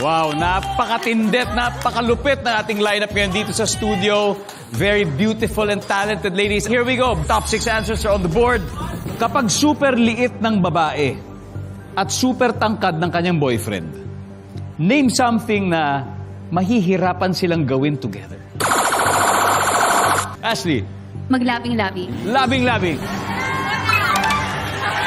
Wow, napakatindet, napakalupit na ating lineup ngayon dito sa studio. Very beautiful and talented ladies. Here we go. Top six answers are on the board. Kapag super liit ng babae at super tangkad ng kanyang boyfriend, name something na mahihirapan silang gawin together. Ashley, Maglabing-labing. labing-labing.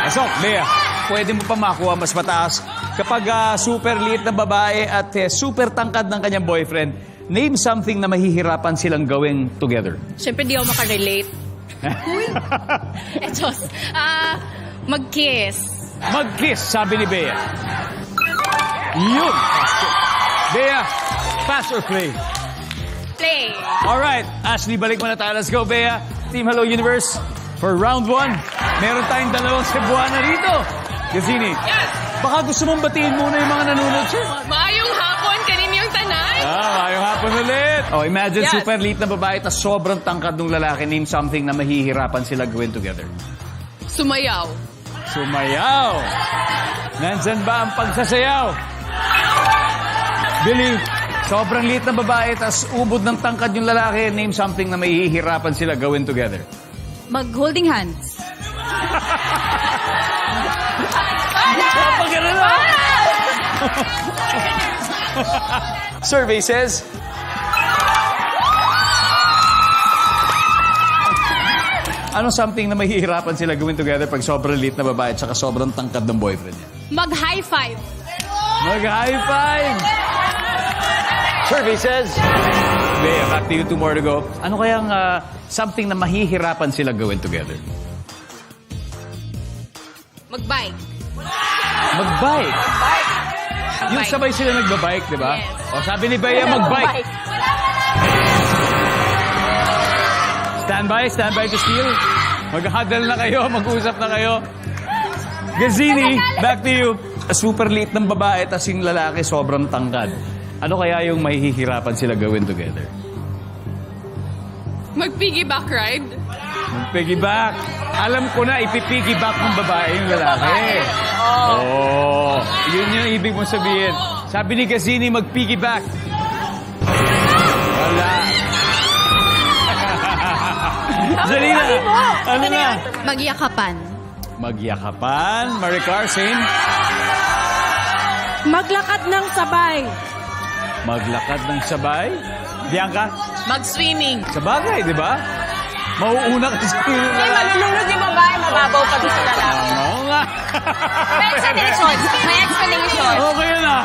Pasok, Bea. Pwede mo pa makuha mas mataas. Kapag ah, super liit na babae at eh, super tangkad ng kanyang boyfriend, name something na mahihirapan silang gawin together. Siyempre, di ako makarelate. Eh, Diyos. Ah, mag-kiss. Mag-kiss, sabi ni Bea. Yun! Bea, pass or play? Play. Alright, Ashley, balik muna tayo. Let's go, Bea. Team Hello Universe. For round one, meron tayong dalawang Cebuana rito. Gazini, Yes! baka gusto mong batiin muna yung mga nanonood sa'yo. Maayong hapon, kaninyong tanan. Ah, ayong hapon ulit. Oh, imagine Yes. super liit na babae at sobrang tangkad ng lalaki. Name something na mahihirapan sila gawin together. Sumayaw. Sumayaw. Nandyan ba ang pagsasayaw? Billy, sobrang liit na babae tas ubod ng tangkad yung lalaki. Name something na mahihirapan sila gawin together. Mag-holding hands. Survey says... Ano something na mahihirapan sila gawin together pag sobrang liit na babae at saka sobrang tangkad ng boyfriend niya? Mag-high five. Mag-high five! Survey says... Bea, back to you, two more to go. Ano kayang ah, something na mahihirapan sila gawin together? Mag-bike. Mag-bike. Yung sabay sila nagbabike, di ba? Yes. O sabi ni Bea, mag-bike. Stand by, stand by to steal. Mag-huddle na kayo, mag-usap na kayo. Gazini, back to you. Super liit ng babae, tas yung lalaki sobrang tangkad. Ano kaya yung mahihirapan sila gawin together? Mag-piggyback ride. Piggyback. Alam ko na, ipipiggyback ng babae yung lalaki. Oh. Yun yung ibig mong sabihin. Sabi ni Gazini, mag-piggyback. Wala. Zalina, ano na? Magyakapan. Magyakapan. Maricar, same. Maglakad ng sabay. Maglakad ng sabay. Bianca, Mag-swimming. sa bagay, di ba? Mauuna ka sa Ay, malulunod yung babae, mababaw pa din sa lalaki. Oo nga. May explanation. May explanation. okay na.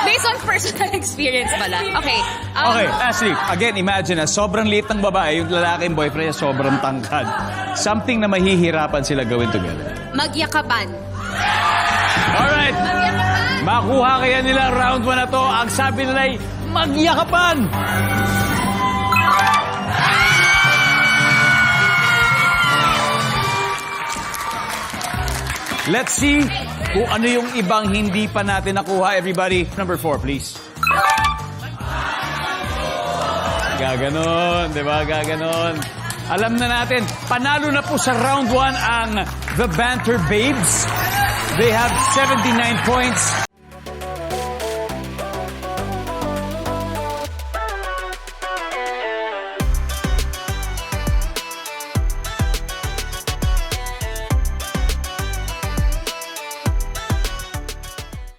Based on personal experience pala. Okay. um, Okay, Ashley, again, imagine na sobrang liit ng babae, yung lalaki yung boyfriend niya sobrang tangkad. Something na mahihirapan sila gawin together. Magyakapan. Alright, makuha kaya nila round 1 na to. Ang sabi nila ay magyakapan. Let's see kung ano yung ibang hindi pa natin nakuha. Everybody, number 4, please. Gaganon, di ba? Gaganon. Alam na natin, panalo na po sa round 1 ang The Banter Babes. They have 79 points.